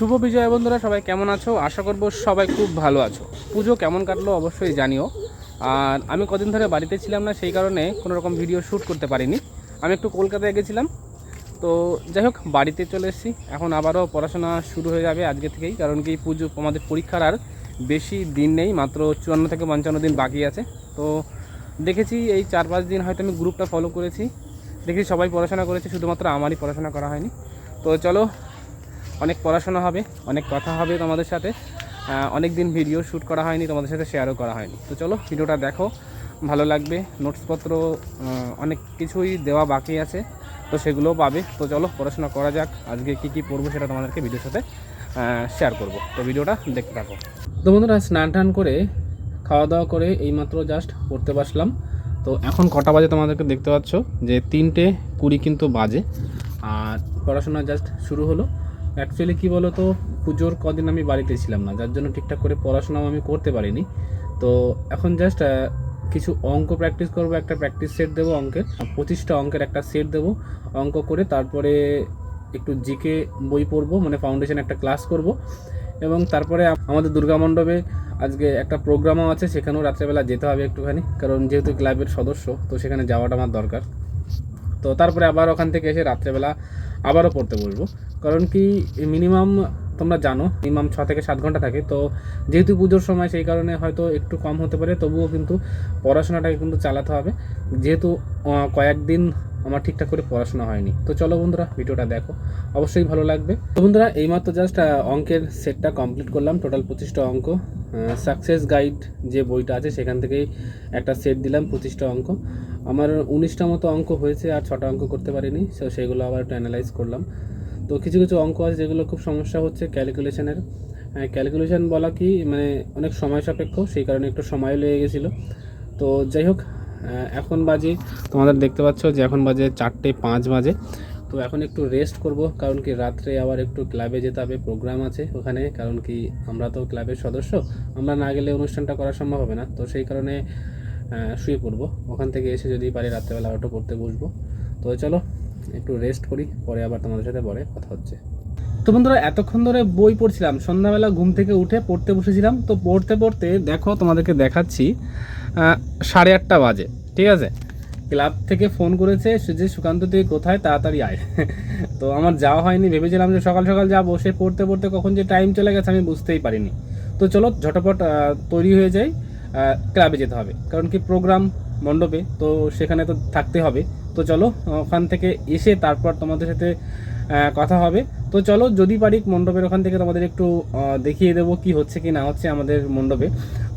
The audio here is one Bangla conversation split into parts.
শুভ বিজয় বন্ধুরা, সবাই কেমন আছো? আশা করব সবাই খুব ভালো আছো। পুজো কেমন কাটলো অবশ্যই জানিও। আর আমি কদিন ধরে বাড়িতে ছিলাম না, সেই কারণে কোনো রকম ভিডিও শ্যুট করতে পারিনি। আমি একটু কলকাতায় গেছিলাম। তো যাই হোক, বাড়িতে চলে এসেছি। এখন আবারও পড়াশোনা শুরু হয়ে যাবে আজকে থেকেই, কারণ কি পুজো, আমাদের পরীক্ষার আর বেশি দিন নেই, মাত্র চুয়ান্ন থেকে পঞ্চান্ন দিন বাকি আছে। তো দেখেছি এই চার পাঁচ দিন হয়তো আমি গ্রুপটা ফলো করেছি। দেখি সবাই পড়াশোনা করেছে, শুধুমাত্র আমারই পড়াশোনা করা হয়নি। তো চলো অনেক পড়াশোনা হবে, অনেক কথা হবে তোমাদের সাথে। অনেক দিন ভিডিও শ্যুট করা হয়নি, তোমাদের সাথে শেয়ারও করা হয়নি। তো চলো ভিডিওটা দেখো, ভালো লাগবে। নোটসপত্র অনেক কিছুই দেওয়া বাকি আছে, তো সেগুলোও পাবে। তো চলো, পড়াশোনা করা যাক, আজকে কী কী পড়ব সেটা তোমাদেরকে ভিডিওর সাথে শেয়ার করব। তো ভিডিওটা দেখতে থাকো। তো বন্ধুরা, স্নান টান করে খাওয়া দাওয়া করে এইমাত্র জাস্ট পড়তে বসলাম। তো এখন কটা বাজে তোমাদেরকে দেখতে পাচ্ছ? যে তিনটে কুড়ি কিন্তু বাজে। আর পড়াশোনা জাস্ট শুরু হলো। অ্যাকচুয়ালি কী বলো তো পুজোর কদিন আমি বাড়িতে ছিলাম না, যার জন্য ঠিকঠাক করে পড়াশোনাও আমি করতে পারিনি। তো এখন জাস্ট কিছু অঙ্ক প্র্যাকটিস করব, একটা প্র্যাকটিস সেট দেবো অঙ্কের পঁচিশটা অঙ্কের একটা সেট দেবো, অঙ্ক করে তারপরে একটু জিকে বই পড়ব মানে ফাউন্ডেশন একটা ক্লাস করব। এবং তারপরে আমাদের দুর্গা মণ্ডপে আজকে একটা প্রোগ্রামও আছে, সেখানেও রাত্রেবেলা যেতে হবে একটুখানি, কারণ যেহেতু ক্লাবের সদস্য, তো সেখানে যাওয়াটা আমার দরকার। তো তারপরে আবার ওখান থেকে এসে রাত্রেবেলা আবারও পড়তে বলব। কারণ কি মিনিমাম তোমরা জানো মিনিমাম ছ থেকে সাত ঘণ্টা থাকে। তো যেহেতু পুজোর সময় সেই কারণে হয়তো একটু কম হতে পারে, তবুও কিন্তু পড়াশোনাটাকে কিন্তু চালাতে হবে। যেহেতু কয়েকদিন আমার ঠিকঠাক করে পড়াশোনা হয়নি। তো চলো বন্ধুরা, ভিডিওটা দেখো। অবশ্যই ভালো লাগবে। তো বন্ধুরা, এইমাত্র জাস্ট অঙ্কের সেটটা কমপ্লিট করলাম। টোটাল পঁচিশটা অঙ্ক। সাকসেস গাইড যে বইটা আছে, সেখান থেকেই একটা সেট দিলাম, পঁচিশটা অঙ্ক। আমার উনিশটা মতো অঙ্ক হয়েছে, আর ছটা অঙ্ক করতে পারিনি তো সেগুলো আবার একটু অ্যানালাইজ করলাম। তো কিছু কিছু অঙ্ক আছে যেগুলো খুব সমস্যা হচ্ছে ক্যালকুলেশনের ক্যালকুলেশন বলা কি মানে অনেক সময় সাপেক্ষ, সেই কারণে একটু সময় লেগে গেছিল। তো যাই হোক এখন বাজে, তোমাদের দেখতে পাচ্ছ যে এখন বাজে চারটে পাঁচ বাজে। তো এখন একটু রেস্ট করব, কারণ কি রাত্রে আবার একটু ক্লাবে যেতে হবে প্রোগ্রাম আছে ওখানে, কারণ কি আমরা তো ক্লাবের সদস্য, আমরা না গেলে অনুষ্ঠানটা করা সম্ভব হবে না, তো সেই কারণে শুয়ে পড়ব, ওখান থেকে এসে যদি পারি রাত্রেবেলা অটো পড়তে বসবো, তো চলো একটু রেস্ট করি, পরে আবার তোমাদের সাথে পরে কথা হচ্ছে। তো বন্ধুরা, এতক্ষণ ধরে বই পড়ছিলাম, সন্ধ্যাবেলা ঘুম থেকে উঠে পড়তে বসেছিলাম, তো পড়তে পড়তে দেখো তোমাদেরকে দেখাচ্ছি সাড়ে আটটা বাজে, ঠিক আছে? ক্লাব থেকে ফোন করেছে সে যে, সুকান্ত তুই কোথায়? তাড়াতাড়ি আয়। তো আমার যাওয়া হয়নি, ভেবেছিলাম যে সকাল সকাল যাব। সে পড়তে পড়তে কখন যে টাইম চলে গেছে আমি বুঝতেই পারিনি। তো চলো, ঝটপট তৈরি হয়ে যাই ক্লাবে যেতে হবে। কারণ কি প্রোগ্রাম মণ্ডপে, তো সেখানে তো থাকতে হবে। তো চলো, ওখান থেকে এসে তারপর তোমাদের সাথে কথা হবে। তো চলো, যদি পারি মণ্ডপের ওখান থেকে তোমাদের একটু দেখিয়ে দেবো কি হচ্ছে, কি না হচ্ছে আমাদের মণ্ডপে।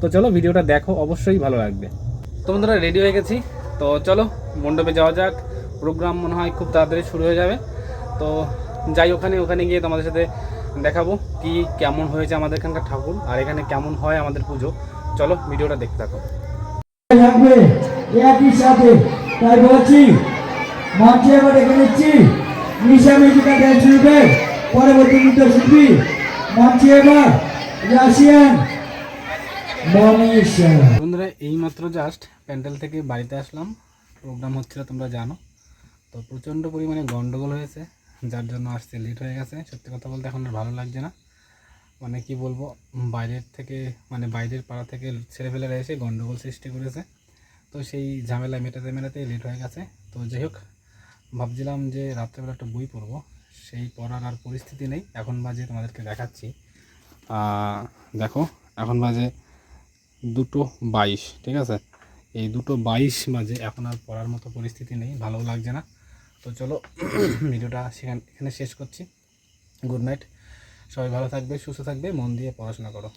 তো চলো, ভিডিওটা দেখো, অবশ্যই ভালো লাগবে। তো বন্ধুরা রেডি হয়ে গেছি। তো চলো মণ্ডপে যাওয়া যাক। প্রোগ্রাম মনে হয় খুব তাড়াতাড়ি শুরু হয়ে যাবে। তো যাই ওখানে ওখানে গিয়ে তোমাদের সাথে দেখাবো কি কেমন হয়েছে আমাদের এখানকার ঠাকুর আর এখানে কেমন হয় আমাদের পুজো। চলো ভিডিওটা দেখতে থাকো। একই সাথে। তাই বলছি মঞ্চে এবার ডেকে নিচ্ছি নিশা মিউজিক্যাল ড্যান্স গ্রুপের পরবর্তী নৃত্যশিল্পী মঞ্চে এবার রাশিয়ান বন্ধুরা এইমাত্র জাস্ট প্যান্ডেল থেকে বাড়িতে আসলাম। প্রোগ্রাম হচ্ছিল, তোমরা জানো। তো প্রচণ্ড পরিমাণে গন্ডগোল হয়েছে, যার জন্য আসতে লেট হয়ে গেছে। সত্যি কথা বলতে এখন আর ভালো লাগছে না। মানে কি বলব, বাইরের থেকে মানে বাইরের পাড়া থেকে ছেলেপেলেরা এসে গন্ডগোল সৃষ্টি করেছে। তো সেই ঝামেলা মেটাতে মেটাতে লেট হয়ে গেছে। তো যাই হোক, ভাবছিলাম যে রাত্রেবেলা একটা বই পড়ব। সেই পড়ার আর পরিস্থিতি নেই। এখন বাজে তোমাদেরকে দেখাচ্ছি। দেখো, এখন বাজে দুটো বাইশ, ঠিক আছে? এই দুটো বাইশ মাঝে এখন আর পড়ার মতো পরিস্থিতি নেই ভালোও লাগছে না। তো চলো, ভিডিওটা সেখানে, এখানে শেষ করছি। Good night. সবাই ভালো থাকবে, সুস্থ থাকবে, মন দিয়ে পড়াশোনা করো।